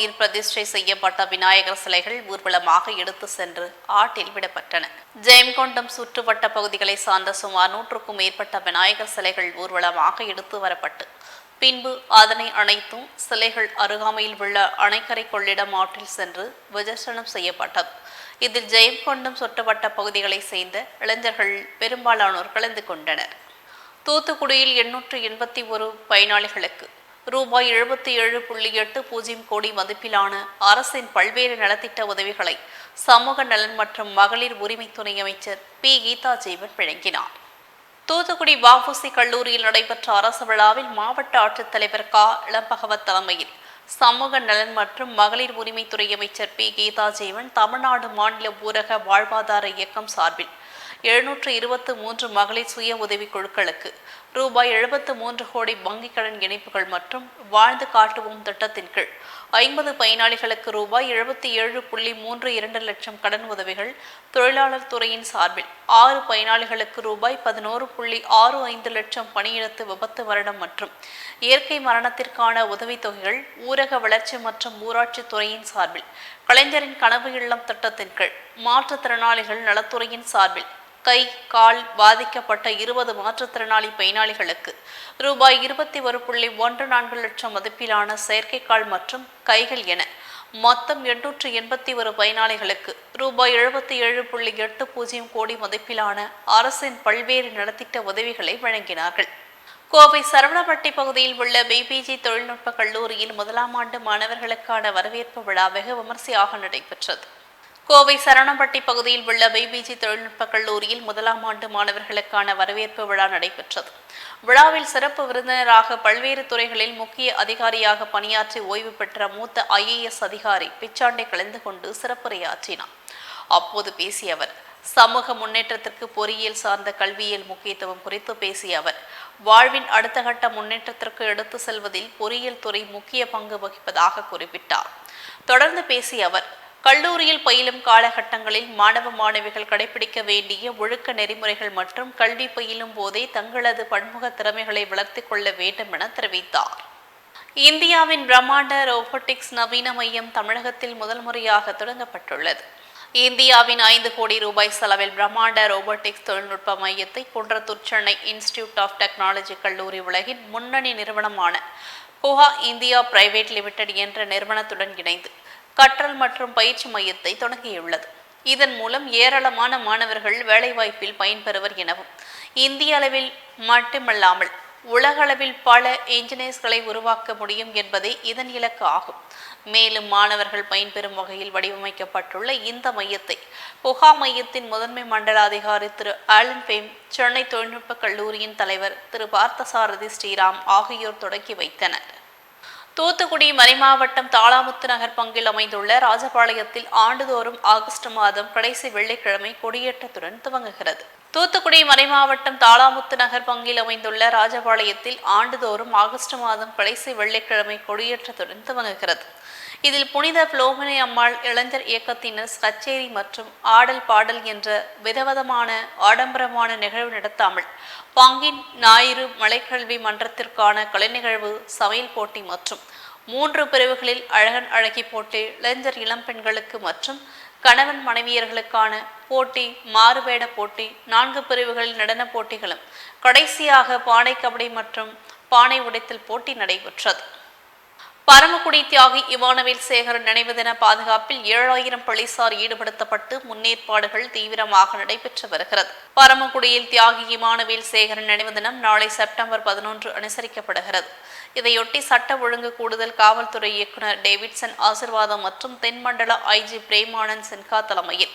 பகுதியில் பிரதிஷ்டை செய்யப்பட்ட விநாயகர் சிலைகள் ஊர்வலமாக எடுத்து சென்று ஆட்டில் விடப்பட்டன. ஜெயம்கொண்டம் சுற்றுவட்ட பகுதிகளை சார்ந்த சுமார் நூற்றுக்கும் மேற்பட்ட விநாயகர் சிலைகள் ஊர்வலமாக எடுத்து வரப்பட்டு பின்பு அதனை அணைத்தும் சிலைகள் அருகாமையில் உள்ள அணைக்கரை கொள்ளிடம் ஆற்றில் சென்று விஜர்சனம் செய்யப்பட்டது. இதில் ஜெயம்கொண்டம் சுற்றுவட்ட பகுதிகளைச் சேர்ந்த இளைஞர்கள் பெரும்பாலானோர் கலந்து கொண்டனர். தூத்துக்குடியில் எண்ணூற்று எண்பத்தி ஒரு பயனாளிகளுக்கு ரூபாய் எழுபத்தி ஏழு புள்ளி எட்டு பூஜ்ஜியம் கோடி மதிப்பிலான அரசின் பல்வேறு நலத்திட்ட உதவிகளை சமூக நலன் மற்றும் மகளிர் உரிமை துணை அமைச்சர் பி. கீதா ஜீவன் வழங்கினார். தூத்துக்குடி வாபூசி கல்லூரியில் நடைபெற்ற அரசு விழாவில் மாவட்ட ஆட்சித்தலைவர் கா. இளம்பகவத் தலைமையில் சமூக நலன் மற்றும் மகளிர் உரிமைத்துறை அமைச்சர் பி. கீதா ஜீவன் தமிழ்நாடு மாநில ஊரக வாழ்வாதார இயக்கம் சார்பில் எழுநூற்று இருபத்து மூன்று மகளிர் சுய உதவிக் குழுக்களுக்கு ரூபாய் எழுபத்து மூன்று கோடி வங்கிக் கடன் இணைப்புகள் மற்றும் வாழ்ந்து காட்டுவோம் திட்டத்தின் கீழ் ஐம்பது பயனாளிகளுக்கு ரூபாய் எழுபத்தி ஏழு புள்ளி மூன்று இரண்டு லட்சம் கடன் உதவிகள் தொழிலாளர் துறையின் சார்பில். ஆறு பயனாளிகளுக்கு ரூபாய் பதினோரு புள்ளி ஆறு ஐந்து லட்சம் பணியிடத்து விபத்து வருடம் மற்றும் இயற்கை மரணத்திற்கான உதவித்தொகைகள் ஊரக வளர்ச்சி மற்றும் ஊராட்சி துறையின் சார்பில். கலைஞரின் கனவு இல்லம் திட்டத்தின் கீழ் மாற்றுத்திறனாளிகள் நலத்துறையின் சார்பில் கை கால் பாதிக்கப்பட்ட இருபது மாற்றுத்திறனாளி பயனாளிகளுக்கு ரூபாய் இருபத்தி ஒரு புள்ளி ஒன்று நான்கு லட்சம் மதிப்பிலான செயற்கைக்கால் மற்றும் கைகள் என மொத்தம் எண்ணூற்று எண்பத்தி ஒரு பயனாளிகளுக்கு ரூபாய் எழுபத்தி ஏழு புள்ளி எட்டு பூஜ்ஜியம் கோடி மதிப்பிலான அரசின் பல்வேறு நலத்திட்ட உதவிகளை வழங்கினார்கள். கோவை சரவணப்பட்டி பகுதியில் உள்ள பிபிஜி தொழில்நுட்ப கல்லூரியில் முதலாம் ஆண்டு மாணவர்களுக்கான வரவேற்பு விழா வெகு விமர்சையாக நடைபெற்றது. கோவை சரணம்பட்டி பகுதியில் உள்ள பிபிஜி தொழில்நுட்ப கல்லூரியில் முதலாம் ஆண்டு மாணவர்களுக்கான வரவேற்பு விழா நடைபெற்றது. விழாவில் சிறப்பு விருந்தினராக பல்வேறு துறைகளில் முக்கிய அதிகாரியாக பணியாற்றி ஓய்வு பெற்ற மூத்த ஐஏஎஸ் அதிகாரி பிச்சாண்டை கலந்து கொண்டு சிறப்புரையாற்றினார். அப்போது பேசிய அவர் சமூக முன்னேற்றத்திற்கு பொறியியல் சார்ந்த கல்வியியல் முக்கியத்துவம் குறித்து பேசிய அவர் வாழ்வின் அடுத்த கட்ட முன்னேற்றத்திற்கு எடுத்து செல்வதில் பொறியியல் துறை முக்கிய பங்கு வகிப்பதாக குறிப்பிட்டார். தொடர்ந்து பேசிய அவர் கல்லூரியில் பயிலும் காலகட்டங்களில் மாணவ மாணவிகள் கடைபிடிக்க வேண்டிய ஒழுக்க நெறிமுறைகள் மற்றும் கல்வி பயிலும் போதே தங்களது பன்முக திறமைகளை வளர்த்துக் கொள்ள வேண்டும் என தெரிவித்தார். இந்தியாவின் பிரம்மாண்ட ரோபோட்டிக்ஸ் நவீன மையம் தமிழகத்தில் முதல் முறையாக தொடங்கப்பட்டுள்ளது. இந்தியாவின் ஐந்து கோடி ரூபாய் செலவில் பிரம்மாண்ட ரோபோட்டிக்ஸ் தொழில்நுட்ப மையத்தை Kundrathur Chennai institute of technology கல்லூரி உலகின் முன்னணி நிறுவனமான குஹா இந்தியா பிரைவேட் லிமிடெட் என்ற நிறுவனத்துடன் இணைந்து கற்றல் மற்றும் பயிற்சி மையத்தை தொடங்கியுள்ளது. இதன் மூலம் ஏராளமான மாணவர்கள் வேலைவாய்ப்பில் பயன்பெறுவர் எனவும் இந்திய அளவில் மட்டுமல்லாமல் உலகளவில் பல என்ஜினியர்ஸ்களை உருவாக்க முடியும் என்பதே இதன் இலக்கு ஆகும். மேலும் மாணவர்கள் பயன்பெறும் வகையில் வடிவமைக்கப்பட்டுள்ள இந்த மையத்தை புகா மையத்தின் முதன்மை மண்டல அதிகாரி திரு ஆலன் பேம் சென்னை தொழில்நுட்ப கல்லூரியின் தலைவர் திரு பார்த்தசாரதி ஸ்ரீராம் ஆகியோர் தொடங்கி வைத்தனர். தூத்துக்குடி மறைமாவட்டம் தாளாமுத்து நகர் பங்கில் அமைந்துள்ள ராஜபாளையத்தில் ஆண்டுதோறும் ஆகஸ்ட் மாதம் கடைசி வெள்ளிக்கிழமை கொடியேற்றத்துடன் துவங்குகிறது. தூத்துக்குடி மறைமாவட்டம் தாளாமுத்து நகர் பங்கில் அமைந்துள்ள ராஜபாளையத்தில் ஆண்டுதோறும் ஆகஸ்ட் மாதம் கடைசி வெள்ளிக்கிழமை கொடியேற்றத்துடன் துவங்குகிறது. இதில் புனித புலோமினி அம்மாள் இளைஞர் இயக்கத்தினர் கச்சேரி மற்றும் ஆடல் பாடல் என்ற விதவிதமான ஆடம்பரமான நிகழ்வு நடத்தாமல் பங்கின் ஞாயிறு மலைக்கல்வி மன்றத்திற்கான கலை நிகழ்வு சமையல் போட்டி மற்றும் மூன்று பிரிவுகளில் அழகன் அழகி போட்டி இளைஞர் இளம் பெண்களுக்கு மற்றும் கணவன் மனைவியர்களுக்கான போட்டி மாறுவேட போட்டி நான்கு பிரிவுகளில் நடன போட்டிகளும் கடைசியாக பானை கபடி மற்றும் பானை உடைத்தல் போட்டி நடைபெற்றது. பரமக்குடி தியாகி இவானவேல் சேகரன் நினைவு தின பாதுகாப்பில் ஏழாயிரம் போலீசார் ஈடுபடுத்தப்பட்டு முன்னேற்பாடுகள் தீவிரமாக நடைபெற்று வருகிறது. பரமக்குடியில் தியாகி இமானுவேல் சேகரன் நினைவு தினம் நாளை செப்டம்பர் பதினொன்று அனுசரிக்கப்படுகிறது. இதையொட்டி சட்ட ஒழுங்கு கூடுதல் காவல்துறை இயக்குனர் டேவிட்சன் ஆசிர்வாதம் மற்றும் தென்மண்டல ஐஜி பிரேமானந்த் சின்ஹா தலைமையில்.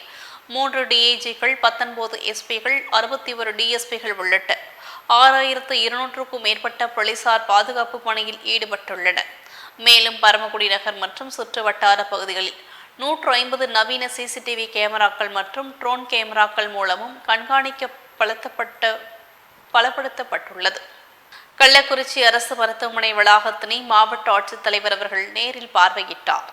மூன்று டிஐஜிகள் பத்தொன்பது எஸ்பிகள் அறுபத்தி ஒரு டிஎஸ்பிகள் உள்ளிட்ட ஆறாயிரத்து இருநூற்றுக்கும் மேற்பட்ட போலீசார் பாதுகாப்பு பணியில் ஈடுபட்டுள்ளனர். மேலும் பரமக்குடி நகர் மற்றும் சுற்று வட்டார பகுதிகளில் நூற்று ஐம்பது நவீன சிசிடிவி கேமராக்கள் மற்றும் ட்ரோன் கேமராக்கள் மூலமும் கண்காணிக்க பலத்தப்பட்ட பலப்படுத்தப்பட்டுள்ளது. கள்ளக்குறிச்சி அரசு மருத்துவமனை வளாகத்தினை மாவட்ட ஆட்சித்தலைவர் அவர்கள் நேரில் பார்வையிட்டார்.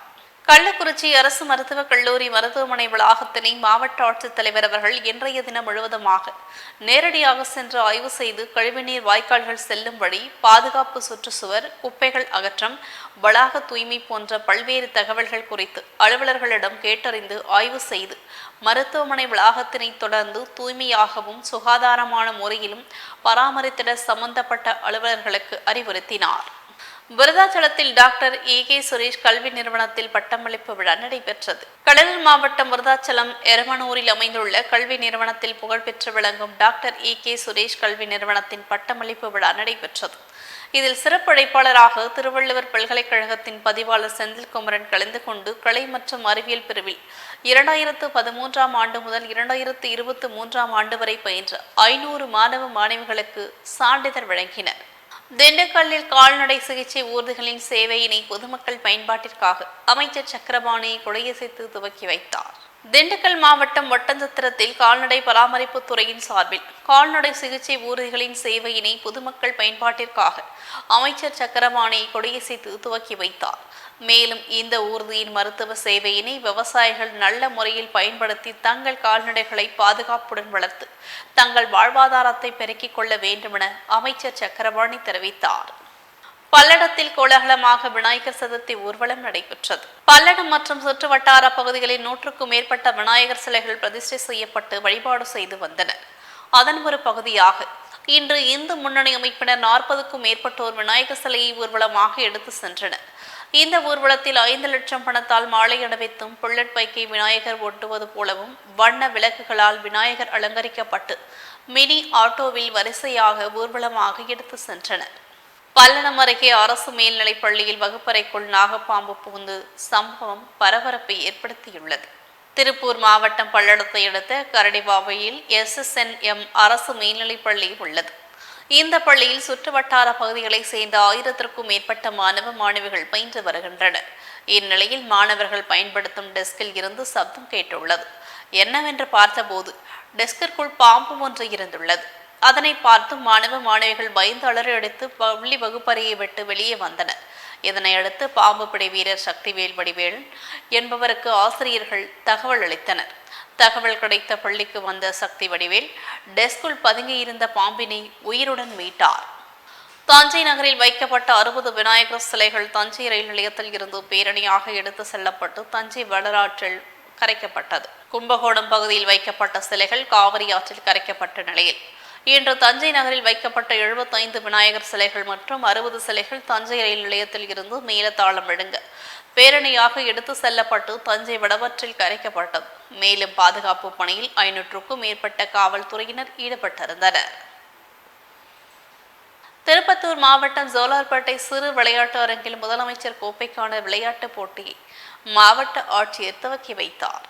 கள்ளக்குறிச்சி அரசு மருத்துவக் கல்லூரி மருத்துவமனை வளாகத்தினை மாவட்ட ஆட்சித்தலைவர் அவர்கள் இன்றைய தினம் முழுவதுமாக நேரடியாக சென்று ஆய்வு செய்து கழிவுநீர் வாய்க்கால்கள் செல்லும் வழி பாதுகாப்பு சுற்றுச்சுவர் குப்பைகள் அகற்றம் வளாக தூய்மை போன்ற பல்வேறு தகவல்கள் குறித்து அலுவலர்களிடம் கேட்டறிந்து ஆய்வு செய்து மருத்துவமனை வளாகத்தினை தொடர்ந்து தூய்மையாகவும் சுகாதாரமான முறையிலும் பராமரித்திட சம்பந்தப்பட்ட அலுவலர்களுக்கு அறிவுறுத்தினார். விருதாச்சலத்தில் டாக்டர் ஏ கே சுரேஷ் கல்வி நிறுவனத்தில் பட்டமளிப்பு விழா நடைபெற்றது. கடலூர் மாவட்டம் விருதாச்சலம் எரமனூரில் அமைந்துள்ள கல்வி நிறுவனத்தில் புகழ்பெற்று விளங்கும் டாக்டர் ஏ கே சுரேஷ் கல்வி நிறுவனத்தின் பட்டமளிப்பு விழா நடைபெற்றது. இதில் சிறப்படைப்பாளராக திருவள்ளுவர் பல்கலைக்கழகத்தின் பதிவாளர் செந்தில்குமரன் கலந்து கொண்டு கலை மற்றும் அறிவியல் பிரிவில் இரண்டாயிரத்து பதிமூன்றாம் ஆண்டு முதல் இரண்டாயிரத்து இருபத்தி மூன்றாம் ஆண்டு வரை பயின்ற ஐநூறு மாணவ மாணவிகளுக்கு சான்றிதழ் வழங்கினர். திண்டுக்கல்லில் கால்நடை சிகிச்சை ஊர்திகளின் சேவையினை பொதுமக்கள் பயன்பாட்டிற்காக அமைச்சர் சக்கரபாணி கொடையசைத்து துவக்கி வைத்தார். திண்டுக்கல் மாவட்டம் ஒட்டஞ்சத்திரத்தில் கால்நடை பராமரிப்பு துறையின் சார்பில் கால்நடை சிகிச்சை ஊர்திகளின் சேவையினை பொதுமக்கள் பயன்பாட்டிற்காக அமைச்சர் சக்கரபாணி கொடியசைத்து துவக்கி வைத்தார். மேலும் இந்த ஊர்தியின் மருத்துவ சேவையினை விவசாயிகள் நல்ல முறையில் பயன்படுத்தி தங்கள் கால்நடைகளை பாதுகாப்புடன் வளர்த்து தங்கள் வாழ்வாதாரத்தை பெருக்கிக் கொள்ள வேண்டுமென அமைச்சர் சக்கரபாணி தெரிவித்தார். பல்லடத்தில் கோலாகலமாக விநாயகர் சதுர்த்தி ஊர்வலம் நடைபெற்றது. பல்லடம் மற்றும் சுற்று வட்டார பகுதிகளில் நூற்றுக்கும் மேற்பட்ட விநாயகர் சிலைகள் பிரதிஷ்டை செய்யப்பட்டு வழிபாடு செய்து வந்தனர் அதன் ஒரு பகுதியாக இன்று இந்து முன்னணி அமைப்பினர் நாற்பதுக்கும் மேற்பட்டோர் விநாயகர் சிலையை ஊர்வலமாக எடுத்து சென்றனர். இந்த ஊர்வலத்தில் ஐந்து லட்சம் பணத்தால் மாலை அணிவித்தும் புல்லட் பைக்கை விநாயகர் ஒட்டுவது போலவும் வண்ண விளக்குகளால் விநாயகர் அலங்கரிக்கப்பட்டு மினி ஆட்டோவில் வரிசையாக ஊர்வலமாக எடுத்து சென்றனர். பல்லடம் அருகே அரசு மேல்நிலைப் பள்ளியில் வகுப்பறைக்குள் நாகப்பாம்பு புகுந்து சம்பவம் பரபரப்பை ஏற்படுத்தியுள்ளது. திருப்பூர் மாவட்டம் பல்லடத்தை அடுத்த கரடிபாவையில் எஸ்எஸ்என்எம் அரசு மேல்நிலைப் பள்ளி உள்ளது. இந்த பள்ளியில் சுற்றுவட்டார பகுதிகளைச் சேர்ந்த ஆயிரத்திற்கும் மேற்பட்ட மாணவ மாணவிகள் பயின்று வருகின்றனர். இந்நிலையில் மாணவர்கள் பயன்படுத்தும் டெஸ்கில் இருந்து சப்தம் கேட்டுள்ளது. என்னவென்று பார்த்தபோது டெஸ்கிற்குள் பாம்பு ஒன்று இருந்துள்ளது. அதனை பார்த்து மாணவ மாணவிகள் பயந்து அலறி பள்ளி வகுப்பறையை விட்டு வெளியே வந்தனர். இதனையடுத்து பாம்பு படை வீரர் சக்திவேல் வடிவேல் என்பவருக்கு ஆசிரியர்கள் தகவல் அளித்தனர். தகவல் கிடைத்த பள்ளிக்கு வந்த சக்தி வடிவேல் டெஸ்குள் பதுங்கியிருந்த பாம்பினை உயிருடன் மீட்டார். தஞ்சை நகரில் வைக்கப்பட்ட அறுபது விநாயகர் சிலைகள் தஞ்சை ரயில் நிலையத்தில் இருந்து பேரணியாக எடுத்து செல்லப்பட்டு தஞ்சை வளராற்றில் கரைக்கப்பட்டது. கும்பகோணம் பகுதியில் வைக்கப்பட்ட சிலைகள் காவிரி ஆற்றில் கரைக்கப்பட்ட நிலையில். இன்று தஞ்சை நகரில் வைக்கப்பட்ட எழுபத்தைந்து விநாயகர் சிலைகள் மற்றும் அறுபது சிலைகள் தஞ்சை ரயில் நிலையத்தில் இருந்து மேலத்தாளம் விழுங்க. பேரணியாக எடுத்து செல்லப்பட்டு தஞ்சை வடவற்றில் கரைக்கப்பட்டது. மேலும் பாதுகாப்பு பணியில் ஐநூற்றுக்கும் மேற்பட்ட காவல்துறையினர் ஈடுபட்டிருந்தனர். திருப்பத்தூர் மாவட்டம் ஜோலார்பேட்டை சிறு விளையாட்டு அரங்கில் முதலமைச்சர் கோப்பைக்கான விளையாட்டுப் போட்டியை மாவட்ட ஆட்சியர் துவக்கி வைத்தார்.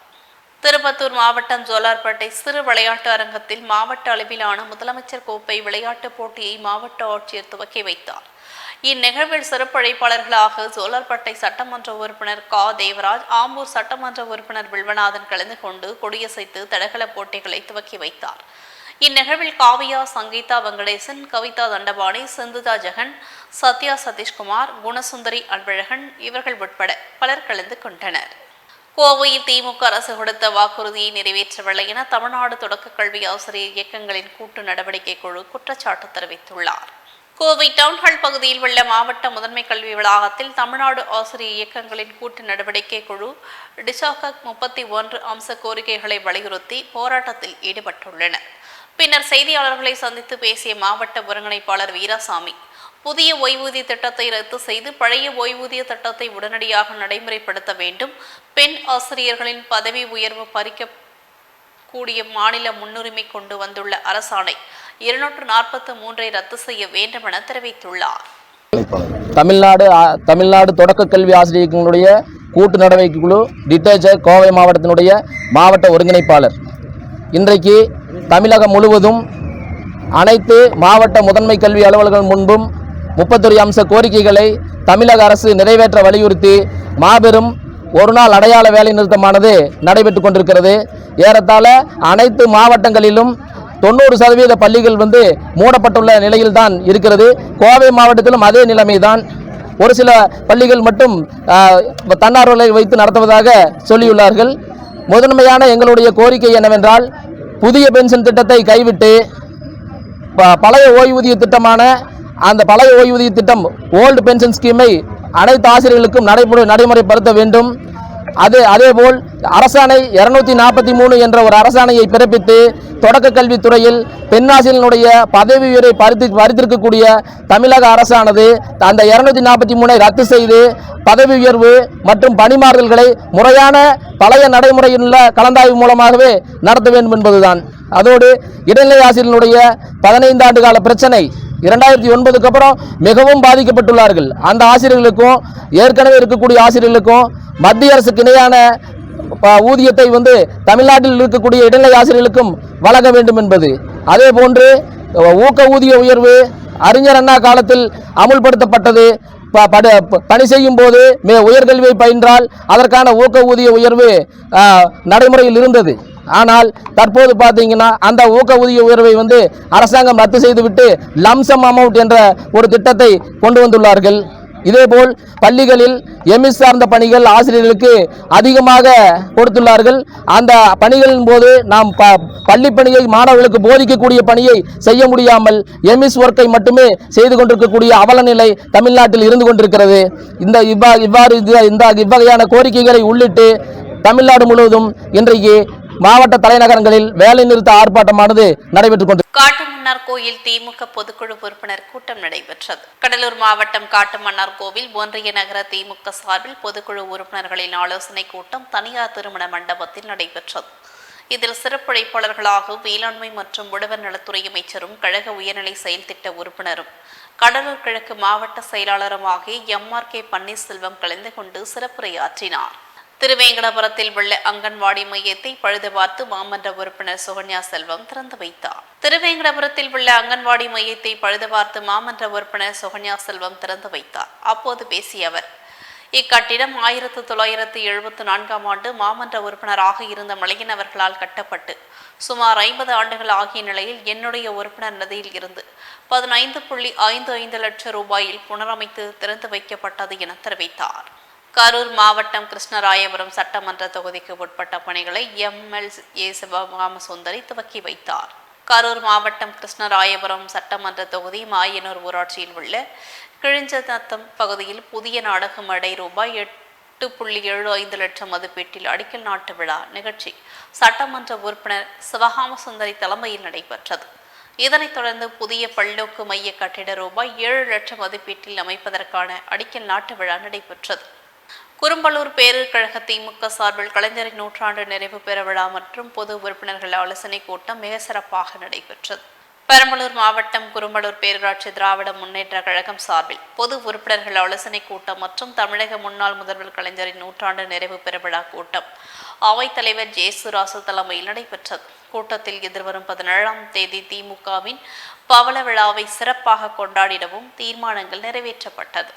திருப்பத்தூர் மாவட்டம் ஜோலார்பேட்டை சிறு விளையாட்டு அரங்கத்தில் மாவட்ட அளவிலான முதலமைச்சர் கோப்பை விளையாட்டுப் போட்டியை மாவட்ட ஆட்சியர் துவக்கி வைத்தார். இந்நிகழ்வில் சிறப்பழைப்பாளர்களாக ஜோலார்பேட்டை சட்டமன்ற உறுப்பினர் கா. தேவராஜ் ஆம்பூர் சட்டமன்ற உறுப்பினர் வில்வநாதன் கலந்து கொண்டு கொடியசைத்து தடகள போட்டிகளை துவக்கி வைத்தார். இந்நிகழ்வில் காவியா சங்கீதா வெங்கடேசன் கவிதா தண்டபாணி சிந்துதா ஜெகன் சத்யா சதீஷ்குமார் குணசுந்தரி அன்பழகன் இவர்கள் உட்பட பலர் கலந்து கொண்டனர். கோவையில் திமுக அரசு கொடுத்த வாக்குறுதியை நிறைவேற்றவில்லை என தமிழ்நாடு தொடக்க கல்வி ஆசிரியர் இயக்கங்களின் கூட்டு நடவடிக்கை குழு குற்றச்சாட்டு தெரிவித்துள்ளார். கோவை டவுன்ஹால் பகுதியில் உள்ள மாவட்ட முதன்மை கல்வி வளாகத்தில் தமிழ்நாடு ஆசிரியர் இயக்கங்களின் கூட்டு நடவடிக்கை குழு டிசாகக் முப்பத்தி ஒன்று அம்ச கோரிக்கைகளை வலியுறுத்தி போராட்டத்தில் ஈடுபட்டுள்ளனர். பின்னர் செய்தியாளர்களை சந்தித்து பேசிய மாவட்ட ஒருங்கிணைப்பாளர் வீராசாமி புதிய ஓய்வூதிய திட்டத்தை ரத்து செய்து பழைய ஓய்வூதிய திட்டத்தை உடனடியாக நடைமுறைப்படுத்த வேண்டும். பெண் ஆசிரியர்களின் பதவி உயர்வு பறிக்க கூடிய மாநில முன்னுரிமை கொண்டு வந்துள்ள அரசாணை இருநூற்று நாற்பத்தி மூன்றை ரத்து செய்ய வேண்டும் என தெரிவித்துள்ளார். தமிழ்நாடு தமிழ்நாடு தொடக்க கல்வி ஆசிரியர்களுடைய கூட்டு நடவடிக்கை குழு டிட்டர்ஜர் கோவை மாவட்டத்தினுடைய மாவட்ட ஒருங்கிணைப்பாளர். இன்றைக்கு தமிழகம் முழுவதும் அனைத்து மாவட்ட முதன்மை கல்வி அலுவலர்கள் முன்பும் முப்பத்தொரு அம்ச கோரிக்கைகளை தமிழக அரசு நிறைவேற்ற வலியுறுத்தி மாபெரும் ஒரு நாள் அடையாள வேலை நிறுத்தமானது நடைபெற்றுக் கொண்டிருக்கிறது. ஏறத்தாழ அனைத்து மாவட்டங்களிலும் தொண்ணூறு சதவீத பள்ளிகள் வந்து மூடப்பட்டுள்ள நிலையில் தான் இருக்கிறது. கோவை மாவட்டத்திலும் அதே நிலைமைதான். ஒரு சில பள்ளிகள் மட்டும் தன்னார்வலை வைத்து நடத்துவதாக சொல்லியுள்ளார்கள். முதன்மையான எங்களுடைய கோரிக்கை என்னவென்றால் புதிய பென்ஷன் திட்டத்தை கைவிட்டு ப- பழைய ஓய்வூதிய திட்டமான அந்த பழைய ஓய்வூதிய திட்டம் ஓல்டு பென்ஷன் ஸ்கீமை அனைத்து ஆசிரியர்களுக்கும் நடைமுறை நடைமுறைப்படுத்த வேண்டும். அது அதேபோல் அரசாணை இருநூத்தி நாற்பத்தி மூணு என்ற ஒரு அரசாணையை பிறப்பித்து தொடக்க கல்வித்துறையில் பெண்ணாசிரியனுடைய பதவி உயரை பறித்து பறித்திருக்கக்கூடிய தமிழக அரசானது அந்த இருநூத்தி நாற்பத்தி மூணை ரத்து செய்து பதவி உயர்வு மற்றும் பணிமாறுதல்களை முறையான பழைய நடைமுறையில் கலந்தாய்வு மூலமாகவே நடத்த வேண்டும் என்பதுதான். அதோடு இடைநிலை ஆசிரியர்களுடைய பதினைந்து ஆண்டு கால பிரச்சனை இரண்டாயிரத்தி ஒன்பதுக்கு அப்புறம் மிகவும் பாதிக்கப்பட்டுள்ளார்கள். அந்த ஆசிரியர்களுக்கும் ஏற்கனவே இருக்கக்கூடிய ஆசிரியர்களுக்கும் மத்திய அரசுக்கு இணையான ப- ஊதியத்தை வந்து தமிழ்நாட்டில் இருக்கக்கூடிய இடைநிலை ஆசிரியர்களுக்கும் வழங்க வேண்டும் என்பது. அதே போன்று ஊக்க ஊதிய உயர்வு அறிஞர் அண்ணா காலத்தில் அமுல்படுத்தப்பட்டது. ப- பட- பணி செய்யும் போது மே உயர்கல்வியை பயின்றால் அதற்கான ஊக்க ஊதிய உயர்வு நடைமுறையில் இருந்தது. ஆனால் தற்போது பார்த்தீங்கன்னா அந்த ஊக்க ஊதிய உயர்வை வந்து அரசாங்கம் ரத்து செய்துவிட்டு லம்சம் அமௌண்ட் என்ற ஒரு திட்டத்தை கொண்டு வந்துள்ளார்கள். இதேபோல் பள்ளிகளில் எமிஸ் சார்ந்த பணிகள் ஆசிரியர்களுக்கு அதிகமாக கொடுத்துள்ளார்கள். அந்த பணிகளின் போது நாம் ப பள்ளி பணியை மாணவர்களுக்கு போதிக்கக்கூடிய பணியை செய்ய முடியாமல் எமிஸ் ஒர்க்கை மட்டுமே செய்து கொண்டிருக்கக்கூடிய அவலநிலை தமிழ்நாட்டில் இருந்து கொண்டிருக்கிறது. இந்த இவ்வா இவ்வாறு இந்த இவ்வகையான கோரிக்கைகளை உள்ளிட்டு தமிழ்நாடு முழுவதும் இன்றைக்கு மாவட்ட தலைநகரங்களில் வேலைநிறுத்த ஆர்ப்பாட்டமானது நடைபெற்றுக் கொண்டு காட்டுமன்னார் கோயில் திமுக பொதுக்குழு உறுப்பினர் கூட்டம் நடைபெற்றது. கடலூர் மாவட்டம் காட்டுமன்னார் கோவில் ஒன்றிய நகர திமுக சார்பில் பொதுக்குழு உறுப்பினர்களின் ஆலோசனை கூட்டம் தனியார் திருமண மண்டபத்தில் நடைபெற்றது. இதில் சிறப்புழைப்பாளர்களாக வேளாண்மை மற்றும் உழவர் நலத்துறை அமைச்சரும் கழக உயர்நிலை செயல் திட்ட உறுப்பினரும் கடலூர் கிழக்கு மாவட்ட செயலாளருமாகிய எம் ஆர் கே பன்னீர்செல்வம் கலந்து கொண்டு சிறப்புரையாற்றினார். திருவேங்கடபுரத்தில் உள்ள அங்கன்வாடி மையத்தை பழுது பார்த்து மாமன்ற உறுப்பினர் சுகன்யா செல்வம் திறந்து வைத்தார். திருவேங்கடபுரத்தில் உள்ள அங்கன்வாடி மையத்தை பழுது பார்த்து மாமன்ற உறுப்பினர் சுகன்யா செல்வம் திறந்து வைத்தார். அப்போது பேசிய அவர் இக்கட்டிடம் ஆயிரத்து தொள்ளாயிரத்து எழுபத்து நான்காம் ஆண்டு மாமன்ற உறுப்பினராக இருந்த மலையினவர்களால் கட்டப்பட்டு சுமார் ஐம்பது ஆண்டுகள் ஆகிய நிலையில் என்னுடைய உறுப்பினர் நிதியில் இருந்து பதினைந்து புள்ளி ஐந்து ஐந்து லட்சம் ரூபாயில் புனரமைத்து திறந்து வைக்கப்பட்டது என தெரிவித்தார். கரூர் மாவட்டம் கிருஷ்ணராயபுரம் சட்டமன்ற தொகுதிக்கு உட்பட்ட பணிகளை எம்எல்ஏ சிவகாமசுந்தரி துவக்கி வைத்தார். கரூர் மாவட்டம் கிருஷ்ணராயபுரம் சட்டமன்ற தொகுதி மாயனூர் ஊராட்சியில் உள்ள கிழிஞ்சநத்தம் பகுதியில் புதிய நாடக மேடை ரூபாய் எட்டு புள்ளி ஏழு ஐந்து லட்சம் மதிப்பீட்டில் அடிக்கல் நாட்டு விழா நிகழ்ச்சி சட்டமன்ற உறுப்பினர் சிவகாமசுந்தரி தலைமையில் நடைபெற்றது. இதனைத் தொடர்ந்து புதிய பல்நோக்கு மைய கட்டிட ரூபாய் ஏழு லட்சம் மதிப்பீட்டில் அமைப்பதற்கான அடிக்கல் நாட்டு விழா நடைபெற்றது. குறும்பலூர் பேரூர் கழக திமுக சார்பில் கலைஞரின் நூற்றாண்டு நிறைவு பெற விழா மற்றும் பொது உறுப்பினர்கள் ஆலோசனை கூட்டம் மிக சிறப்பாக நடைபெற்றது. பெரம்பலூர் மாவட்டம் குறும்பலூர் பேரூராட்சி திராவிட முன்னேற்ற கழகம் சார்பில் பொது உறுப்பினர்கள் ஆலோசனை கூட்டம் மற்றும் தமிழக முன்னாள் முதல்வர் கலைஞரின் நூற்றாண்டு நிறைவு பெற விழா கூட்டம் அவைத்தலைவர் ஜேசுராசு தலைமையில் நடைபெற்றது. கூட்டத்தில் எதிர்வரும் பதினேழாம் தேதி திமுகவின் பவள விழாவை சிறப்பாக கொண்டாடிடவும் தீர்மானங்கள் நிறைவேற்றப்பட்டது.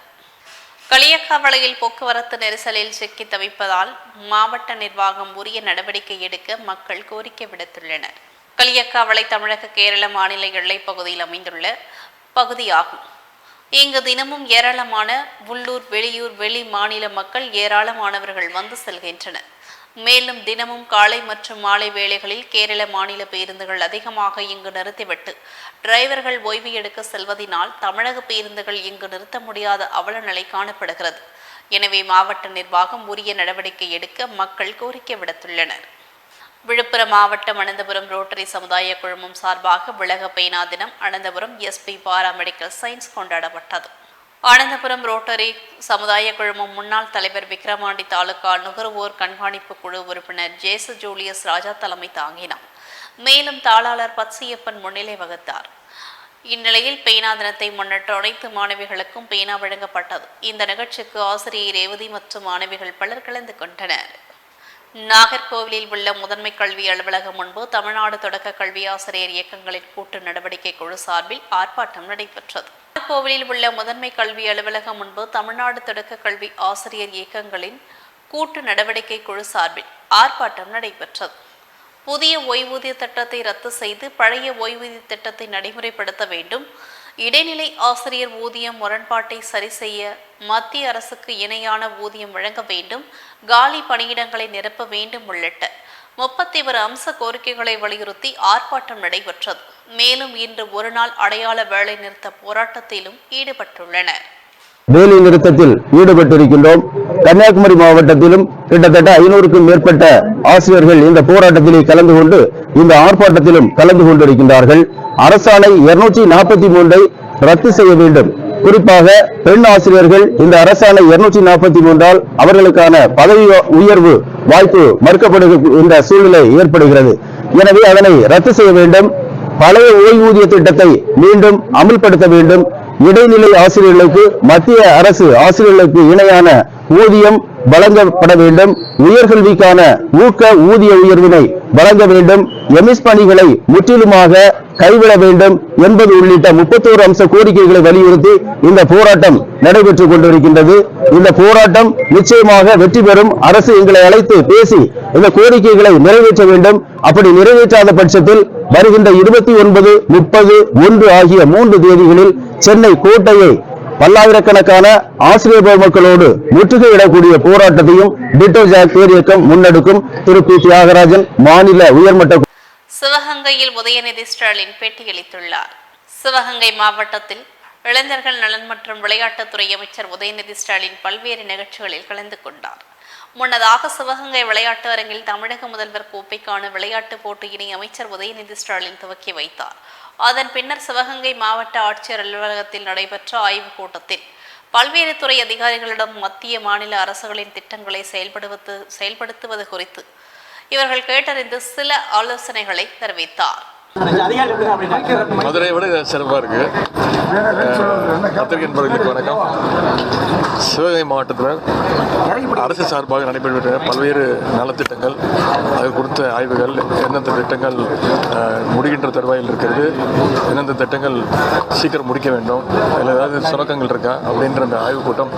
களியக்காவளையில் போக்குவரத்து நெரிசலில் சிக்கி தவிப்பதால் மாவட்ட நிர்வாகம் உரிய நடவடிக்கை எடுக்க மக்கள் கோரிக்கை விடுத்துள்ளனர். களியக்காவளை தமிழக கேரள மாநில எல்லைப் பகுதியில் அமைந்துள்ள பகுதியாகும். இங்கு தினமும் ஏராளமான உள்ளூர் வெளியூர் வெளி மாநில மக்கள் ஏராளமானவர்கள் வந்து செல்கின்றனர். மேலும் தினமும் காலை மற்றும் மாலை வேளைகளில் கேரள மாநில பேருந்துகள் அதிகமாக இங்கு நிறுத்திவிட்டு டிரைவர்கள் ஓய்வு எடுக்க செல்வதினால் தமிழக பேருந்துகள் இங்கு நிறுத்த முடியாத அவல நிலை காணப்படுகிறது. எனவே மாவட்ட நிர்வாகம் உரிய நடவடிக்கை எடுக்க மக்கள் கோரிக்கை விடுத்துள்ளனர். விழுப்புரம் மாவட்டம் அனந்தபுரம் ரோட்டரி சமுதாய குழுமம் சார்பாக விலக பேனா தினம் Ananthapuram SP para medical science கொண்டாடப்பட்டது. அனந்தபுரம் ரோட்டரி சமுதாய குழுமம் முன்னாள் தலைவர் விக்ரமாண்டி தாலுகா நுகர்வோர் கண்காணிப்பு குழு உறுப்பினர் ஜேசு ஜூலியஸ் ராஜா தலைமை தாங்கினார். மேலும் தாளாளர் பத்சியப்பன் முன்னிலை வகித்தார். இந்நிலையில் பேனா தினத்தை முன்னிட்டு அனைத்து மாணவிகளுக்கும் பேனா வழங்கப்பட்டது. இந்த நிகழ்ச்சிக்கு ஆசிரியை ரேவதி மற்றும் மாணவிகள் பலர் கலந்து கொண்டனர். நாகர்கோவிலில் உள்ள முதன்மை கல்வி அலுவலகம் முன்பு தமிழ்நாடு தொடக்க கல்வி ஆசிரியர் இயக்கங்களின் கூட்டு நடவடிக்கை குழு சார்பில் ஆர்ப்பாட்டம் நடைபெற்றது. நாகர்கோவிலில் உள்ள முதன்மை கல்வி அலுவலகம் முன்பு தமிழ்நாடு தொடக்க கல்வி ஆசிரியர் இயக்கங்களின் கூட்டு நடவடிக்கை குழு சார்பில் ஆர்ப்பாட்டம் நடைபெற்றது. புதிய ஓய்வூதிய திட்டத்தை ரத்து செய்து பழைய ஓய்வூதிய திட்டத்தை நடைமுறைப்படுத்த வேண்டும். இடைநிலை ஆசிரியர் ஊதியம் முரண்பாட்டை சரி செய்ய மத்திய அரசுக்கு இணையான ஊதியம் வழங்க வேண்டும் காலி பணியிடங்களை நிரப்ப வேண்டும் உள்ளிட்ட முப்பத்தி ஒரு அம்ச கோரிக்கைகளை வலியுறுத்தி ஆர்ப்பாட்டம் நடைபெற்றது. மேலும் இன்று ஒருநாள் அடையாள வேலை நிறுத்த போராட்டத்திலும் ஈடுபட்டுள்ளனர். வேலை நிறுத்தத்தில் ஈடுபட்டிருக்கின்றோம். கன்னியாகுமரி மாவட்டத்திலும் கிட்டத்தட்ட ஐநூறுக்கும் மேற்பட்ட ஆசிரியர்கள் இந்த போராட்டத்திலே கலந்து கொண்டு இந்த ஆர்ப்பாட்டத்திலும் கலந்து கொண்டிருக்கின்றார்கள். அரசாணை இருநூற்றி நாற்பத்தி மூன்றை ரத்து செய்ய வேண்டும். குறிப்பாக பெண் ஆசிரியர்கள் இந்த அரசாணை இருநூற்றி நாற்பத்தி மூன்றால் அவர்களுக்கான பதவி உயர்வு வாய்ப்பு மறுக்கப்படுகின்ற சூழ்நிலை ஏற்படுகிறது. எனவே அதனை ரத்து செய்ய வேண்டும். பழைய ஓய்வூதிய திட்டத்தை மீண்டும் அமல்படுத்த வேண்டும். இடைநிலை ஆசிரியர்களுக்கு மத்திய அரசு ஆசிரியர்களுக்கு இணையான ஊதியம் வழங்கப்பட வேண்டும். உயர்கல்விக்கான ஊக்க ஊதிய உயர்வினை வழங்க வேண்டும். எம்எஸ் பணிகளை முற்றிலுமாக கைவிட வேண்டும் என்பது உள்ளிட்ட முப்பத்தோரு அம்ச கோரிக்கைகளை வலியுறுத்தி இந்த போராட்டம் நடைபெற்றுக் கொண்டிருக்கின்றது. இந்த போராட்டம் நிச்சயமாக வெற்றி பெறும். அரசு எங்களை அழைத்து பேசி இந்த கோரிக்கைகளை நிறைவேற்ற வேண்டும். அப்படி நிறைவேற்றாத பட்சத்தில் வருகின்ற இருபத்தி ஒன்பது முப்பது ஒன்று ஆகிய மூன்று தேதிகளில் சென்னை கோட்டையை பல்லாயிரக்கணக்கான ஆசிரியர் பெருமக்களோடு முற்றுகையிடக்கூடிய போராட்டத்தையும் டிட்டோ ஜாக் இயக்கம் முன்னெடுக்கும். திரு பி தியாகராஜன் மாநில உயர்மட்ட சிவகங்கையில் உதயநிதி ஸ்டாலின் பேட்டியளித்துள்ளார். சிவகங்கை மாவட்டத்தில் இளைஞர்கள் நலன் மற்றும் விளையாட்டுத்துறை அமைச்சர் உதயநிதி ஸ்டாலின் பல்வேறு நிகழ்ச்சிகளில் கலந்து கொண்டார். முன்னதாக சிவகங்கை விளையாட்டு அரங்கில் தமிழக முதல்வர் கோப்பைக்கான விளையாட்டுப் போட்டியினை அமைச்சர் உதயநிதி ஸ்டாலின் துவக்கி வைத்தார். அதன் பின்னர் சிவகங்கை மாவட்ட ஆட்சியர் அலுவலகத்தில் நடைபெற்ற ஆய்வுக் கூட்டத்தில் பல்வேறு துறை அதிகாரிகளிடம் மத்திய மாநில அரசுகளின் திட்டங்களை செயல்படுவது செயல்படுத்துவது குறித்து இவர்கள் கேட்டறிந்து சில ஆலோசனைகளை தெரிவித்தார். மதுரை விட சிறப்பாக இருக்கு. பத்திரிகை வணக்கம். சிவகங்கை மாவட்டத்தில் அரசு சார்பாக நடைபெற்ற பல்வேறு நலத்திட்டங்கள் அது கொடுத்த ஆய்வுகள் எந்தெந்த திட்டங்கள் முடிகின்ற தருவாயில் இருக்கிறது எந்தெந்த திட்டங்கள் சீக்கிரம் முடிக்க வேண்டும் அதில் ஏதாவது சுரக்கங்கள் இருக்கா அப்படின்ற அந்த ஆய்வுக் கூட்டம்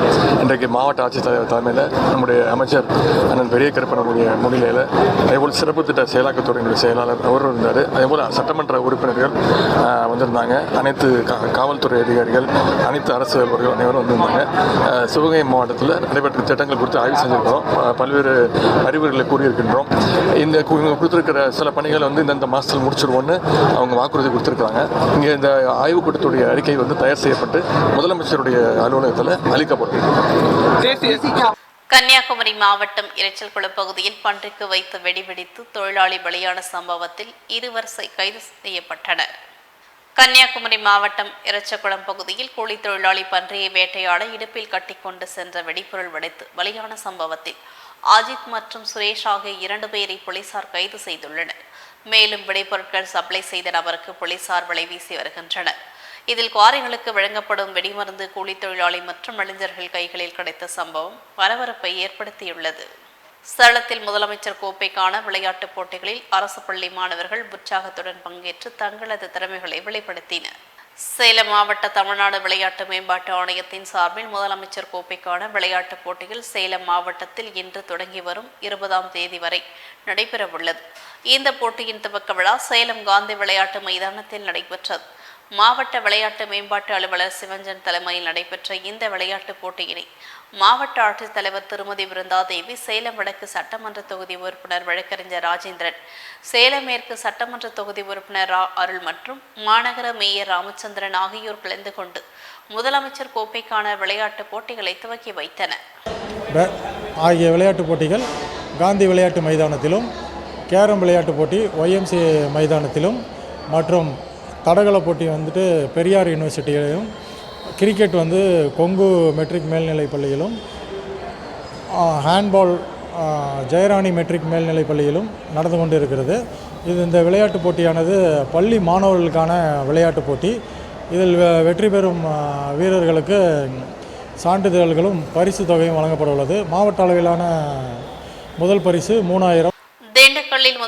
இன்றைக்கு மாவட்ட ஆட்சித்தலைவர் தலைமையில் நம்முடைய அமைச்சர் அண்ணன் பெரிய கருப்பனுடைய முன்னிலையில் அதேபோல் சிறப்பு திட்ட செயலாக்கத்துறையினுடைய செயலாளர் அவரும் இருந்தார். அதேபோல் சட்டமன்ற உறுப்பினர்கள் வந்திருந்தாங்க. அனைத்து காவல்துறை அதிகாரிகள் அனைத்து அரசு அலுவலர்கள் அனைவரும் வந்திருந்தாங்க. சிவகங்கை மாவட்டத்தில் நடைபெற்ற திட்டங்கள் குறித்து ஆய்வு செஞ்சிருக்கிறோம். பல்வேறு அறிவுரைகளை கூறியிருக்கின்றோம். இந்த இவங்க கொடுத்துருக்கிற சில பணிகளை வந்து இந்தந்த மாதத்தில் முடிச்சிருவோன்னு அவங்க வாக்குறுதி கொடுத்துருக்காங்க இங்கே இந்த ஆய்வுக் கூட்டத்துடைய அறிக்கை வந்து தயார் செய்யப்பட்டு முதலமைச்சருடைய அலுவலகத்தில் அளிக்கப்படும். கன்னியாகுமரி மாவட்டம் இறைச்சல்குளம் பகுதியில் பன்றிக்கு வைத்து வெடிவெடித்து தொழிலாளி பலியான சம்பவத்தில் இருவர் கைது செய்யப்பட்டனர். கன்னியாகுமரி மாவட்டம் இரச்சகுளம் பகுதியில் கூலி தொழிலாளி பன்றியை வேட்டையாட இடுப்பில் கட்டிக்கொண்டு சென்ற வெடிபொருள் வெடித்து பலியான சம்பவத்தில் அஜித் மற்றும் சுரேஷ் ஆகிய இரண்டு பேரை போலீசார் கைது செய்துள்ளனர். மேலும் வெடிபொருட்கள் சப்ளை செய்த நபருக்கு போலீசார் வலைவீசி வருகின்றனர். இதில் குவாரிகளுக்கு வழங்கப்படும் வெடிமருந்து கூலி தொழிலாளி மற்றும் இளைஞர்கள் கைகளில் கிடைத்த சம்பவம் பரபரப்பை ஏற்படுத்தியுள்ளது. சேலத்தில் முதலமைச்சர் கோப்பைக்கான விளையாட்டுப் போட்டிகளில் அரசு பள்ளி மாணவர்கள் உற்சாகத்துடன் பங்கேற்று தங்களது திறமைகளை வெளிப்படுத்தினர். சேலம் மாவட்ட தமிழ்நாடு விளையாட்டு மேம்பாட்டு ஆணையத்தின் சார்பில் முதலமைச்சர் கோப்பைக்கான விளையாட்டுப் போட்டிகள் சேலம் மாவட்டத்தில் இன்று தொடங்கி வரும் இருபதாம் தேதி வரை நடைபெறவுள்ளது. இந்த போட்டியின் துவக்க விழா சேலம் காந்தி விளையாட்டு மைதானத்தில் நடைபெற்றது. மாவட்ட விளையாட்டு மேம்பாட்டு அலுவலர் சிவஞ்சன் தலைமையில் நடைபெற்ற இந்த விளையாட்டுப் போட்டியினை மாவட்ட ஆட்சித்தலைவர் திருமதி பிருந்தாதேவி சேலம் வடக்கு சட்டமன்ற தொகுதி உறுப்பினர் வழக்கறிஞர் ராஜேந்திரன் சேலம் மேற்கு சட்டமன்ற தொகுதி உறுப்பினர் ரா அருள் மற்றும் மாநகர மேயர் ராமச்சந்திரன் ஆகியோர் கலந்து கொண்டு முதலமைச்சர் கோப்பைக்கான விளையாட்டுப் போட்டிகளை துவக்கி வைத்தனர். ஆகிய விளையாட்டுப் போட்டிகள் காந்தி விளையாட்டு மைதானத்திலும் கேரம் விளையாட்டுப் போட்டி ஒய்எம்சி மைதானத்திலும் மற்றும் தடகள போட்டி வந்துட்டு பெரியார் யூனிவர்சிட்டியிலையும் கிரிக்கெட் வந்து கொங்கு மெட்ரிக் மேல்நிலைப் பள்ளியிலும் ஹேண்ட்பால் ஜெயராணி மெட்ரிக் மேல்நிலைப் பள்ளியிலும் நடந்து கொண்டு இருக்கிறது இது இந்த விளையாட்டுப் போட்டியானது பள்ளி மாணவர்களுக்கான விளையாட்டுப் போட்டி. இதில் வெ- வெற்றி பெறும் வீரர்களுக்கு சான்றிதழ்களும் பரிசு தொகையும் வழங்கப்பட உள்ளது. மாவட்ட அளவிலான முதல் பரிசு மூணாயிரம்.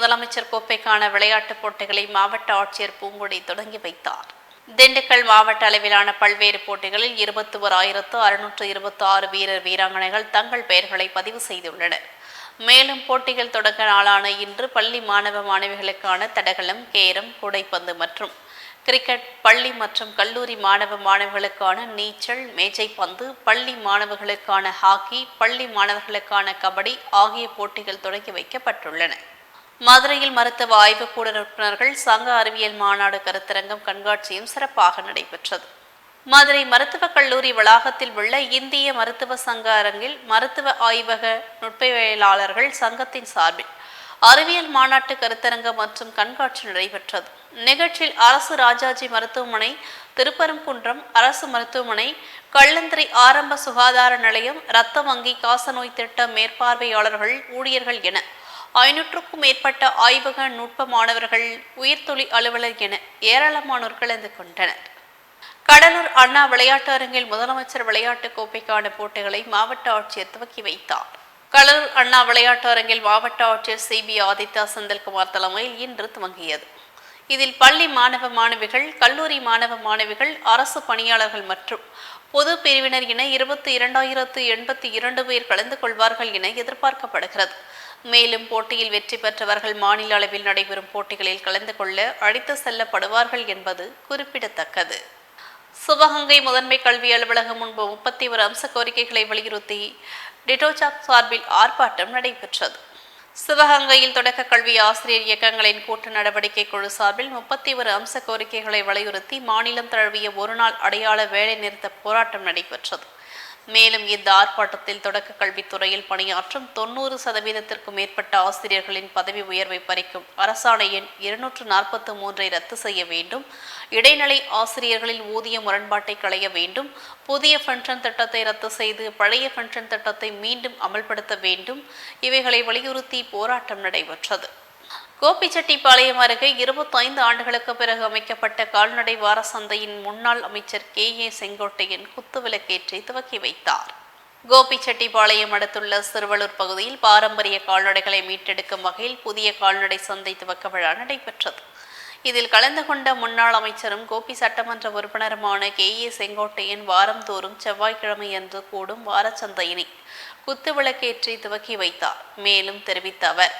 முதலமைச்சர் கோப்பைக்கான விளையாட்டுப் போட்டிகளை மாவட்ட ஆட்சியர் பூங்குடி தொடங்கி வைத்தார். திண்டுக்கல் மாவட்ட அளவிலான பல்வேறு போட்டிகளில் இருபத்தி ஓராயிரத்து அறுநூற்று இருபத்தி ஆறு வீரர் வீராங்கனைகள் தங்கள் பெயர்களை பதிவு செய்துள்ளனர். மேலும் போட்டிகள் தொடக்க நாளான இன்று பள்ளி மாணவ மாணவிகளுக்கான தடகளம் கேரம் கூடைப்பந்து மற்றும் கிரிக்கெட் பள்ளி மற்றும் கல்லூரி மாணவ மாணவிகளுக்கான நீச்சல் மேஜைப்பந்து பள்ளி மாணவர்களுக்கான ஹாக்கி பள்ளி மாணவர்களுக்கான கபடி ஆகிய போட்டிகள் தொடங்கி வைக்கப்பட்டுள்ளன. மதுரையில் மருத்துவ ஆய்வுக்கூட உறுப்பினர்கள் சங்க அறிவியல் மாநாடு கருத்தரங்கம் கண்காட்சியும் சிறப்பாக நடைபெற்றது. மதுரை மருத்துவக் கல்லூரி வளாகத்தில் உள்ள இந்திய மருத்துவ சங்க அரங்கில் மருத்துவ ஆய்வக நுட்பவியலாளர்கள் சங்கத்தின் சார்பில் அறிவியல் மாநாட்டு கருத்தரங்கம் மற்றும் கண்காட்சி நடைபெற்றது. நிகழ்ச்சியில் அரசு ராஜாஜி மருத்துவமனை திருப்பரங்குன்றம் அரசு மருத்துவமனை கள்ளந்திரை ஆரம்ப சுகாதார நிலையம் இரத்த வங்கி காசநோய் திட்ட மேற்பார்வையாளர்கள் ஊழியர்கள் என ஐநூற்றுக்கும் மேற்பட்ட ஆய்வக நுட்ப மாணவர்கள் உயிர்த்தொழி அலுவலர் என ஏராளமானோர் கலந்து கொண்டனர். கடலூர் அண்ணா விளையாட்டு அரங்கில் முதலமைச்சர் விளையாட்டுக் கோப்பைக்கான போட்டிகளை மாவட்ட ஆட்சியர் துவக்கி வைத்தார். கடலூர் அண்ணா விளையாட்டு அரங்கில் மாவட்ட ஆட்சியர் சிபி ஆதித்யா செந்தில்குமார் தலைமையில் இன்று துவங்கியது. இதில் பள்ளி மாணவ மாணவிகள் கல்லூரி மாணவ மாணவிகள் அரசு பணியாளர்கள் மற்றும் பொது பிரிவினர் என இருபத்தி இரண்டாயிரத்து எண்பத்தி இரண்டு பேர் கலந்து கொள்வார்கள் என எதிர்பார்க்கப்படுகிறது. மேலும் போட்டியில் வெற்றி பெற்றவர்கள் மாநில அளவில் நடைபெறும் போட்டிகளில் கலந்து கொள்ள அழைத்து செல்லப்படுவார்கள் என்பது குறிப்பிடத்தக்கது. சிவகங்கை முதன்மை கல்வி அலுவலகம் முன்பு முப்பத்தி ஒரு அம்ச கோரிக்கைகளை வலியுறுத்தி டிட்டோசாக் சார்பில் ஆர்ப்பாட்டம் நடைபெற்றது. சிவகங்கையில் தொடக்க கல்வி ஆசிரியர் இயக்கங்களின் கூட்டு நடவடிக்கை குழு சார்பில் முப்பத்தி ஒரு அம்ச கோரிக்கைகளை வலியுறுத்தி மாநிலம் தழுவிய ஒருநாள் அடையாள வேலை நிறுத்த போராட்டம் நடைபெற்றது. மேலும் இந்த ஆர்ப்பாட்டத்தில் தொடக்க கல்வித்துறையில் பணியாற்றும் தொண்ணூறு சதவீதத்திற்கும் மேற்பட்ட ஆசிரியர்களின் பதவி உயர்வை பறிக்கும் அரசாணை எண் இருநூற்று நாற்பத்தி மூன்றை ரத்து செய்ய வேண்டும். இடைநிலை ஆசிரியர்களின் ஊதிய முரண்பாட்டை களைய வேண்டும். புதிய பென்ஷன் திட்டத்தை ரத்து செய்து பழைய பென்ஷன் திட்டத்தை மீண்டும் அமல்படுத்த வேண்டும். இவைகளை வலியுறுத்தி போராட்டம் நடைபெற்றது. கோபிச்செட்டிப்பாளையம் அருகே இருபத்தைந்து ஆண்டுகளுக்கு பிறகு அமைக்கப்பட்ட கால்நடை வார சந்தையின் முன்னாள் அமைச்சர் கே. ஏ. செங்கோட்டையன் குத்துவிளக்கேற்றி துவக்கி வைத்தார். கோபிச்செட்டிப்பாளையம் அடுத்துள்ள சிறுவலூர் பகுதியில் பாரம்பரிய கால்நடைகளை மீட்டெடுக்கும் வகையில் புதிய கால்நடை சந்தை துவக்க விழா நடைபெற்றது. இதில் கலந்து கொண்ட முன்னாள் அமைச்சரும் கோபி சட்டமன்ற உறுப்பினருமான கே. ஏ. செங்கோட்டையன் வாரந்தோறும் செவ்வாய்க்கிழமை அன்று கூடும் வாரச்சந்தையினை குத்துவிளக்கேற்றி துவக்கி வைத்தார். மேலும் தெரிவித்த அவர்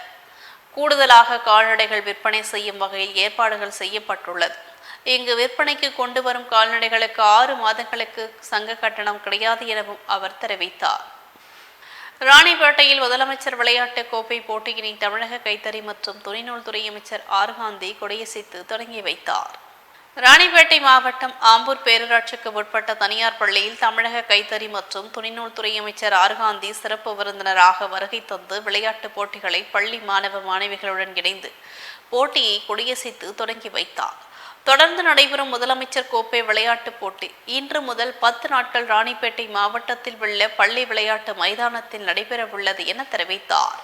கூடுதலாக கால்நடைகள் விற்பனை செய்யும் வகையில் ஏற்பாடுகள் செய்யப்பட்டுள்ளது. இங்கு விற்பனைக்கு கொண்டு வரும் கால்நடைகளுக்கு ஆறு மாதங்களுக்கு சங்க கட்டணம் கிடையாது எனவும் அவர் தெரிவித்தார். ராணிப்பேட்டையில் முதலமைச்சர் விளையாட்டு கோப்பை போட்டியினை தமிழக கைத்தறி மற்றும் துணிநூல் துறை அமைச்சர் ஆர்காந்தி கொடியசைத்து தொடங்கி வைத்தார். ராணிப்பேட்டை மாவட்டம் ஆம்பூர் பேரூராட்சிக்கு உட்பட்ட தனியார் பள்ளியில் தமிழக கைத்தறி மற்றும் துணிநூல் துறை அமைச்சர் ஆர்காந்தி சிறப்பு விருந்தினராக வருகை தந்து விளையாட்டுப் போட்டிகளை பள்ளி மாணவ மாணவிகளுடன் இணைந்து போட்டியை கொடியசைத்து தொடங்கி வைத்தார். தொடர்ந்து நடைபெறும் முதலமைச்சர் கோப்பை விளையாட்டுப் போட்டி. இன்று முதல் பத்து நாட்கள் ராணிப்பேட்டை மாவட்டத்தில் உள்ள பள்ளி விளையாட்டு மைதானத்தில் நடைபெறவுள்ளது என தெரிவித்தார்.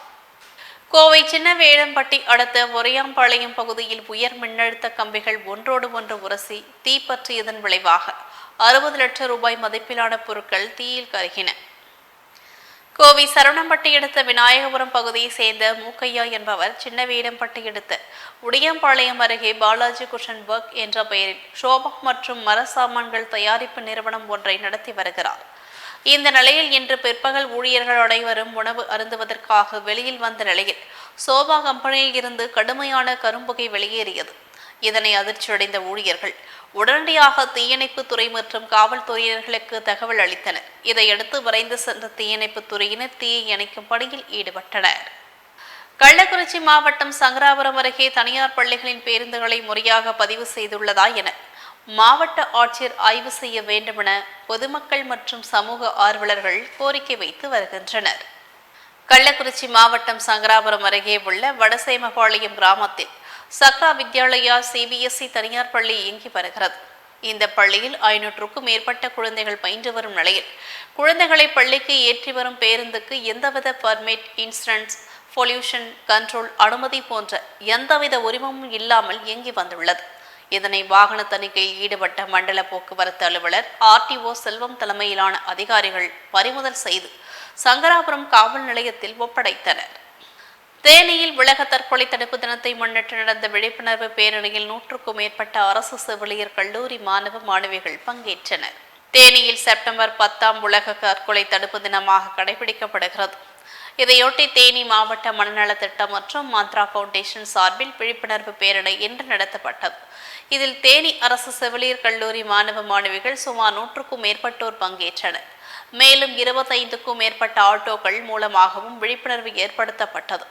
கோவை சின்ன வேடம்பட்டி அடுத்த ஒரையாம்பாளையம் பகுதியில் உயர் மின்னழுத்த கம்பிகள் ஒன்றோடு ஒன்று உரசி தீப்பற்றியதன் விளைவாக அறுபது லட்சம் ரூபாய் மதிப்பிலான பொருட்கள் தீயில் கருகின. கோவை சரவணம்பட்டி அடுத்த விநாயகபுரம் பகுதியை சேர்ந்த மூக்கையா என்பவர் சின்ன வேடம்பட்டி அடுத்த உடையம்பாளையம் அருகே பாலாஜி குஷன் ஒர்க் என்ற பெயரில் ஷோபா மற்றும் மர சாமான்கள் தயாரிப்பு நிறுவனம் ஒன்றை நடத்தி வருகிறார். இந்த நிலையில் இன்று பிற்பகல் ஊழியர்கள் அனைவரும் உணவு அருந்துவதற்காக வெளியில் வந்த நிலையில் சோபா கம்பெனியில் இருந்து கடுமையான கரும்புகை வெளியேறியது. இதனை அதிர்ச்சியடைந்த ஊழியர்கள் உடனடியாக தீயணைப்பு துறை மற்றும் காவல்துறையினர்களுக்கு தகவல் அளித்தனர். இதையடுத்து விரைந்து சென்ற தீயணைப்பு துறையினர் தீயை இணைக்கும் பணியில் ஈடுபட்டனர். கள்ளக்குறிச்சி மாவட்டம் சங்கராபுரம் அருகே தனியார் பள்ளிகளின் பேருந்துகளை முறையாக பதிவு செய்துள்ளதா என மாவட்ட ஆட்சியர் ஆய்வு செய்ய வேண்டுமென பொதுமக்கள் மற்றும் சமூக ஆர்வலர்கள் கோரிக்கை வைத்து வருகின்றனர். கள்ளக்குறிச்சி மாவட்டம் சங்கராபுரம் அருகே உள்ள வடசேமபாளையம் கிராமத்தில் சக்ரா வித்யாலயா சிபிஎஸ்இ தனியார் பள்ளி இயங்கி வருகிறது. இந்த பள்ளியில் ஐநூற்றுக்கும் மேற்பட்ட குழந்தைகள் பயின்று வரும் நிலையில் குழந்தைகளை பள்ளிக்கு ஏற்றி வரும் பேருந்துக்கு எந்தவித பர்மிட் இன்சூரன்ஸ் பொல்யூஷன் கண்ட்ரோல் அனுமதி போன்ற எந்தவித உரிமமும் இல்லாமல் இயங்கி வந்துள்ளது. இதனை வாகன தணிக்கையில் ஈடுபட்ட மண்டல போக்குவரத்து அலுவலர் ஆர்டிஓ செல்வம் தலைமையிலான அதிகாரிகள் பறிமுதல் செய்து சங்கராபுரம் காவல் நிலையத்தில் ஒப்படைத்தனர். தேனியில் உலக தற்கொலை தடுப்பு தினத்தை முன்னிட்டு நடந்த விழிப்புணர்வு பேரணியில் நூற்றுக்கும் மேற்பட்ட அரசு செவிலியர் கல்லூரி மாணவ மாணவிகள் பங்கேற்றனர். தேனியில் செப்டம்பர் பத்தாம் உலக தற்கொலை தடுப்பு தினமாக கடைபிடிக்கப்படுகிறது. இதையொட்டி தேனி மாவட்ட மனநல திட்டம் மற்றும் மாத்ரா ஃபவுண்டேஷன் சார்பில் விழிப்புணர்வு பேரணி இன்று நடத்தப்பட்டது. இதில் தேனி அரசு செவிலியர் கல்லூரி மாணவ மாணவிகள் சுமார் நூற்றுக்கும் மேற்பட்டோர் பங்கேற்றனர். மேலும் இருபத்தைந்துக்கும் மேற்பட்ட ஆட்டோக்கள் மூலமாகவும் விழிப்புணர்வு ஏற்படுத்தப்பட்டது.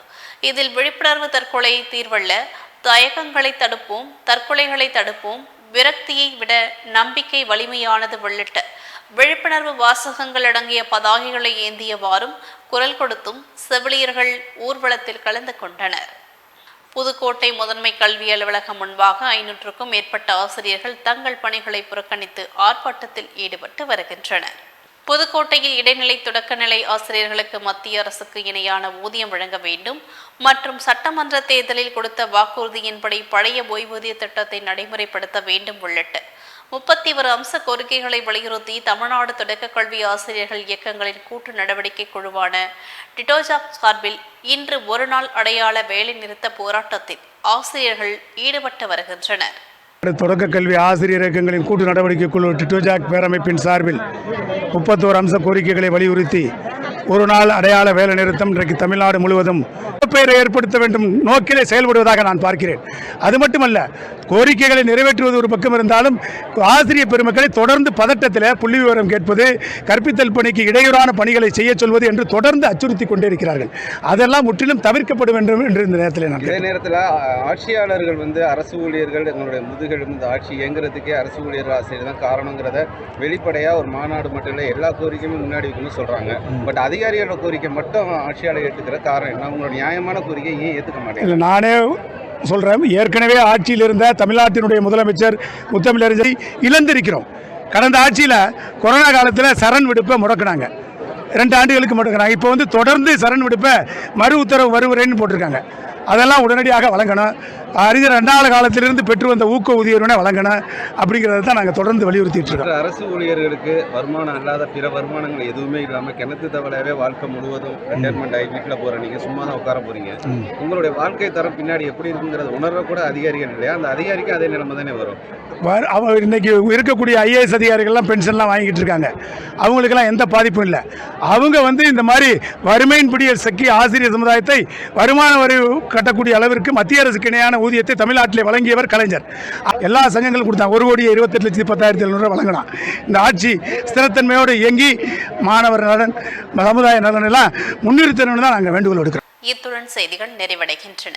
இதில் விழிப்புணர்வு தற்கொலை தீர்வல்ல தயக்கங்களை தடுப்போம் தற்கொலைகளை தடுப்போம் விரக்தியை விட நம்பிக்கை வலிமையானது உள்ளிட்ட விழிப்புணர்வு வாசகங்கள் அடங்கிய பதாகைகளை ஏந்தியவாறும் குரல் கொடுத்தும் செவிலியர்கள் ஊர்வலத்தில் கலந்து கொண்டனர். புதுக்கோட்டை முதன்மை கல்வி அலுவலகம் முன்பாக ஐநூற்றுக்கும் மேற்பட்ட ஆசிரியர்கள் தங்கள் பணிகளை புறக்கணித்து ஆர்ப்பாட்டத்தில் ஈடுபட்டு வருகின்றனர். புதுக்கோட்டையில் இடைநிலை தொடக்கநிலை ஆசிரியர்களுக்கு மத்திய அரசுக்கு இணையான ஊதியம் வழங்க வேண்டும் மற்றும் சட்டமன்ற தேர்தலில் கொடுத்த வாக்குறுதியின்படி பழைய ஓய்வூதிய திட்டத்தை நடைமுறைப்படுத்த வேண்டும் உள்ளிட்ட முப்பத்தி ஒரு அம்ச கோரிக்கைகளை வலியுறுத்தி தமிழ்நாடு தொடக்க கல்வி ஆசிரியர்கள் இயக்கங்களின் கூட்டு நடவடிக்கை குழுவான டிட்டோஜா சார்பில் இன்று ஒருநாள் அடையாள வேலைநிறுத்த போராட்டத்தில் ஆசிரியர்கள் ஈடுபட்டு வருகின்றனர். தொடக்க கல்வி ஆசிரியர் இயக்கங்களின் கூட்டு நடவடிக்கை குழு டிட்டோஜாக் பேரமைப்பின் சார்பில் முப்பத்தோரு அம்ச கோரிக்கைகளை வலியுறுத்தி ஒரு நாள் அடையாள வேலை நிறுத்தம் இன்றைக்கு தமிழ்நாடு முழுவதும் பெயரை ஏற்படுத்த வேண்டும் நோக்கிலே செயல்படுவதாக நான் பார்க்கிறேன். அது மட்டுமல்ல கோரிக்கைகளை நிறைவேற்றுவது ஒரு பக்கம் இருந்தாலும் ஆசிரியர் பெருமக்களை தொடர்ந்து பதட்டத்தில் புள்ளி விவரம் கேட்பது கற்பித்தல் பணிக்கு இடையூறான பணிகளை செய்ய சொல்வது என்று தொடர்ந்து அச்சுறுத்தி கொண்டிருக்கிறார்கள். அதெல்லாம் முற்றிலும் தவிர்க்கப்பட வேண்டும் என்று இந்த நேரத்தில் நான் இதே நேரத்தில் ஆட்சியாளர்கள் வந்து அரசு ஊழியர்கள் எங்களுடைய முதுகெலும் இந்த ஆட்சி இயங்குறதுக்கே அரசு ஊழியர்கள் ஆசிரியர் தான் காரணங்கிறத வெளிப்படையாக ஒரு மாநாடு மட்டும் இல்லை எல்லா கோரிக்கையுமே முன்னாடி வைக்கணும்னு சொல்கிறாங்க பட் அதிகாரிகளோட கோரிக்கை மட்டும் ஆட்சியாளர் ஏற்றுக்கிற காரணம் என்ன? உங்களோட நியாயமான கோரிக்கை ஏன் ஏற்றுக்க மாட்டேன் இல்லை நானே சொல்கிறேன் ஏற்கனவே ஆட்சியில் இருந்த தமிழ்நாட்டினுடைய முதலமைச்சர் முத்தமிழறிஞரை இழந்திருக்கிறோம். கடந்த ஆட்சியில் கொரோனா காலத்தில் சரண் விடுப்பை முடக்கினாங்க. ரெண்டு ஆண்டுகளுக்கு முடக்கினாங்க. இப்போ வந்து தொடர்ந்து சரண் விடுப்பை மறு உத்தரவு வருவரேன்னு போட்டிருக்காங்க. அதெல்லாம் உடனடியாக வழங்கணும். அறிஞர் ரெண்டாவது காலத்திலிருந்து பெற்று வந்த ஊக்க ஊதியர்களை வழங்கணும் அப்படிங்கிறத தான் நாங்கள் தொடர்ந்து வலியுறுத்திட்டு இருக்கோம். அரசு ஊழியர்களுக்கு வருமானம் அல்லாத பிற வருமானங்கள் எதுவுமே இல்லாமல் கிணத்து தவளையாவே வாழ்க்கை முழுவதும் ரிட்டையர்மெண்ட் ஆகி வீட்டில் போகிற நீங்கள் சும்மா தான் உட்கார போகிறீங்க உங்களுடைய வாழ்க்கை தரம் பின்னாடி எப்படி இருக்குங்கிறத உணர்ற கூட அதிகாரிகள் இல்லையா? அந்த அதிகாரிக்கு அதே நிலைமை தானே வரும். வர- அவ இன்னைக்கு இருக்கக்கூடிய ஐஏஎஸ் அதிகாரிகள்லாம் பென்ஷன்லாம் வாங்கிட்டு இருக்காங்க. அவங்களுக்கெல்லாம் எந்த பாதிப்பும் இல்லை. அவங்க வந்து இந்த மாதிரி வறுமையின் பிடியில் சிக்கி ஆசிரியர் சமுதாயத்தை வருமான வரி கட்டக்கூடிய அளவிற்கு மத்திய அரசுக்கு இணையான ஊதியத்தை தமிழ்நாட்டிலே வழங்கியவர் கலைஞர். எல்லா சங்கங்களும் கொடுத்தாங்க ஒரு கோடியே இருபத்தெட்டு லட்சத்தி பத்தாயிரத்தி எழுநூறு வழங்கினான் இந்த ஆட்சி ஸ்திரத்தன்மையோடு இயங்கி மாணவர் நலன் சமுதாய நலன் எல்லாம் முன்னிறுத்தணும்னு தான் நாங்கள் வேண்டுகோள் எடுக்கிறோம் இத்துடன் செய்திகள் நிறைவடைகின்றன.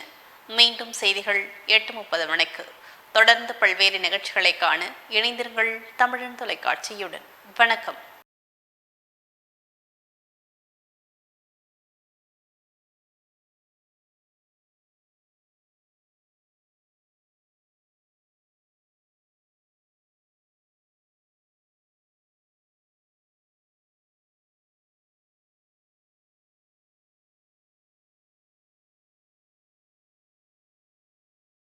மீண்டும் செய்திகள் எட்டு முப்பது மணிக்கு. தொடர்ந்து பல்வேறு நிகழ்ச்சிகளை காண இணைந்திருங்கள் தமிழன் தொலைக்காட்சியுடன். வணக்கம்.